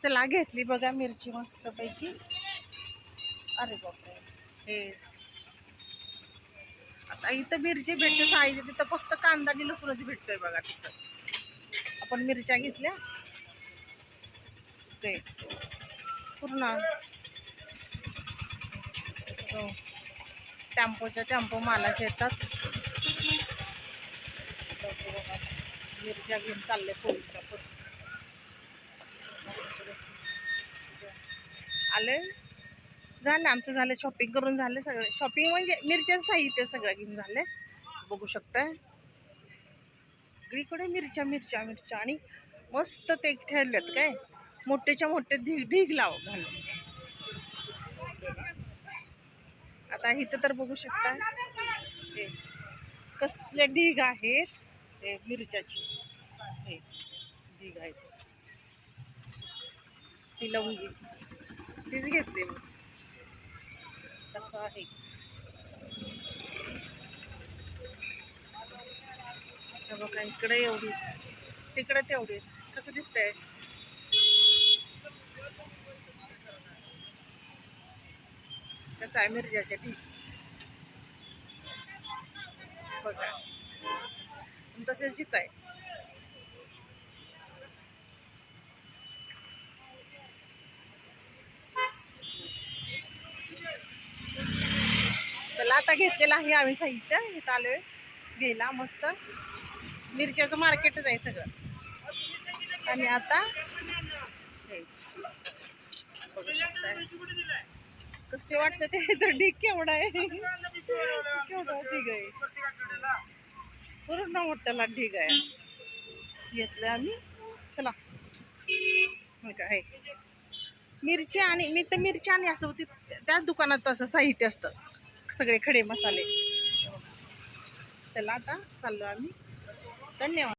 चला घेतली बघा मिरची मस्त पैकी अरे बापरे. हे. आता इथं मिरची भेटते साईज तिथं फक्त कांदा आणि लसूणच भेटतोय बघा तिथं. आपण मिरच्या घेतल्या. ते. पूर्ण. हो. टॅम्पोच्या टेम्पोच्या टेम्पो मालाचे येतात. मिरच्या घेऊन चालले पोळीच्या पोलीस आलं झालं आमचं झालं शॉपिंग करून झालं सगळं. शॉपिंग म्हणजे मिरच्याचं साहित्य सगळं घेऊन झालं बघू शकता सगळीकडे मिरच्या मिरच्या मिरच्या. आणि मस्त ते ठरल्यात काय? मोठेच्या मोठे ढीग ढीग लाव घालून. आता इथं तर बघू शकता हे कसले ढीग आहेत. हे मिरच्याची. हे ढीग आहेत. ती लवंगी. तीच घेतली मी. तसं आहे. बघा इकडे एवढीच. तिकडे तेवढीच. कसं दिसतंय? कसं आहे मिरच्याच्या ठीक बघा. तसेच जित आहे आता घेतलेलं आहे आम्ही साहित्य. इथं आलोय. घ्यायला मस्त. मिरच्याचं मार्केटच आहे सगळं. आणि आता बघू कसे वाटतं ते? तर ढीक केवढा आहे. केवढा ढीग आहे. पूर्ण मोठ्याला ढीग आहे. घेतलं आम्ही. चला. काय? मिरच्या आणि मी तर मिरच्या आणि असं होती. त्याच दुकानात असं साहित्य असतं. सगळे खडे मसाले. चला आता चाललो आम्ही. धन्यवाद.